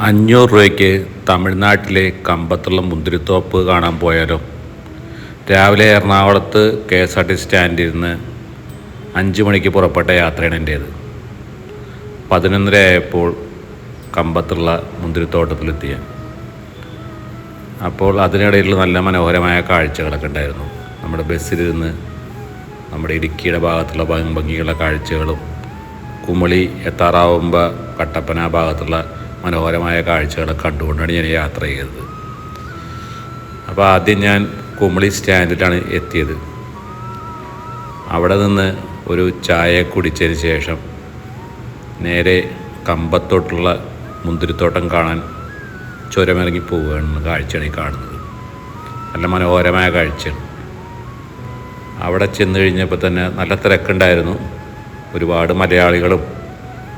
അഞ്ഞൂറ് രൂപയ്ക്ക് തമിഴ്നാട്ടിലെ കമ്പത്തുള്ള മുന്തിരിത്തോപ്പ് കാണാൻ പോയാലോ? രാവിലെ എറണാകുളത്ത് കെ എസ് ആർ ടി സ്റ്റാൻഡിൽ നിന്ന് അഞ്ച് മണിക്ക് പുറപ്പെട്ട യാത്രയാണ് എന്റേത്. പതിനൊന്നര ആയപ്പോൾ കമ്പത്തുള്ള മുന്തിരിത്തോട്ടത്തിലെത്തിയ. അപ്പോൾ അതിനിടയിൽ നല്ല മനോഹരമായ കാഴ്ചകളൊക്കെ ഉണ്ടായിരുന്നു. നമ്മുടെ ബസ്സിലിരുന്ന് നമ്മുടെ ഇടുക്കിയുടെ ഭാഗത്തുള്ള ഭംഗി- ഭംഗിയുള്ള കാഴ്ചകളും കുമളി എത്താറാവുമ്പോൾ കട്ടപ്പന ഭാഗത്തുള്ള മനോഹരമായ കാഴ്ചകളൊക്കെ കണ്ടുകൊണ്ടാണ് ഞാൻ യാത്ര ചെയ്തത്. അപ്പോൾ ആദ്യം ഞാൻ കുമളി സ്റ്റാൻഡിലാണ് എത്തിയത്. അവിടെ നിന്ന് ഒരു ചായ കുടിച്ചതിന് ശേഷം നേരെ കമ്പത്തോട്ടുള്ള മുന്തിരിത്തോട്ടം കാണാൻ ചുരമിറങ്ങി പോവുകയാണ് കാഴ്ചയാണ് ഈ കാണുന്നത്. നല്ല മനോഹരമായ കാഴ്ചയാണ്. അവിടെ ചെന്ന് കഴിഞ്ഞപ്പോൾ തന്നെ നല്ല തിരക്കുണ്ടായിരുന്നു. ഒരുപാട് മലയാളികളും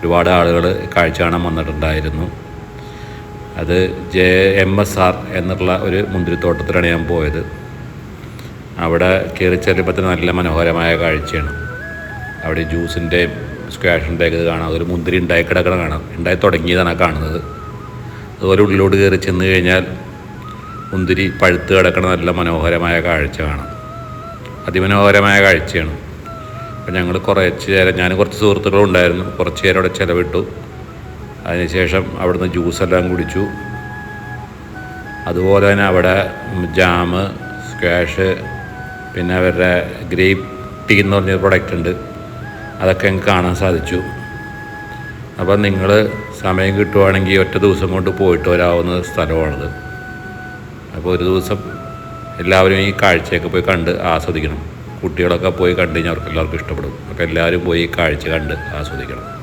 ഒരുപാട് ആളുകൾ കാഴ്ച കാണാൻ വന്നിട്ടുണ്ടായിരുന്നു. അത് ജെ എം എസ് ആർ എന്നുള്ള ഒരു മുന്തിരിത്തോട്ടത്തിലാണ് ഞാൻ പോയത്. അവിടെ കയറി ചെല്ലുമ്പോൾ നല്ല മനോഹരമായ കാഴ്ചയാണ്. അവിടെ ജ്യൂസിന്റെയും സ്ക്വാഷിന്റെ ഒക്കെ ഇത് കാണാം. അതൊരു മുന്തിരി ഉണ്ടായി കിടക്കണ കാണാം. ഉണ്ടായി തുടങ്ങിയതാണ് കാണുന്നത്. അതുപോലെ ഉള്ളിലോട്ട് കയറി ചെന്ന് കഴിഞ്ഞാൽ മുന്തിരി പഴുത്ത് കിടക്കണ നല്ല മനോഹരമായ കാഴ്ച കാണാം. അതിമനോഹരമായ കാഴ്ചയാണ്. അപ്പം ഞങ്ങൾ കുറച്ച് നേരം ഞാൻ കുറച്ച് സുഹൃത്തുക്കളും ഉണ്ടായിരുന്നു കുറച്ച് നേരം അവിടെ ചിലവിട്ടു. അതിനുശേഷം അവിടുന്ന് ജ്യൂസെല്ലാം കുടിച്ചു. അതുപോലെ തന്നെ അവിടെ ജാമ് സ്ക്വാഷ് പിന്നെ അവരുടെ ഗ്രേപ്പ് ടീ എന്ന് പറഞ്ഞൊരു പ്രൊഡക്റ്റ് ഉണ്ട്. അതൊക്കെ ഞങ്ങൾക്ക് കാണാൻ സാധിച്ചു. അപ്പം നിങ്ങൾ സമയം കിട്ടുവാണെങ്കിൽ ഒറ്റ ദിവസം കൊണ്ട് പോയിട്ട് വരാവുന്ന സ്ഥലമാണത്. അപ്പോൾ ഒരു ദിവസം എല്ലാവരും ഈ കാഴ്ചയൊക്കെ പോയി കണ്ട് ആസ്വദിക്കണം. കുട്ടികളൊക്കെ പോയി കണ്ടു കഴിഞ്ഞാൽ അവർക്ക് എല്ലാവർക്കും ഇഷ്ടപ്പെടും. അപ്പോൾ എല്ലാവരും പോയി കാഴ്ച കണ്ട് ആസ്വദിക്കണം.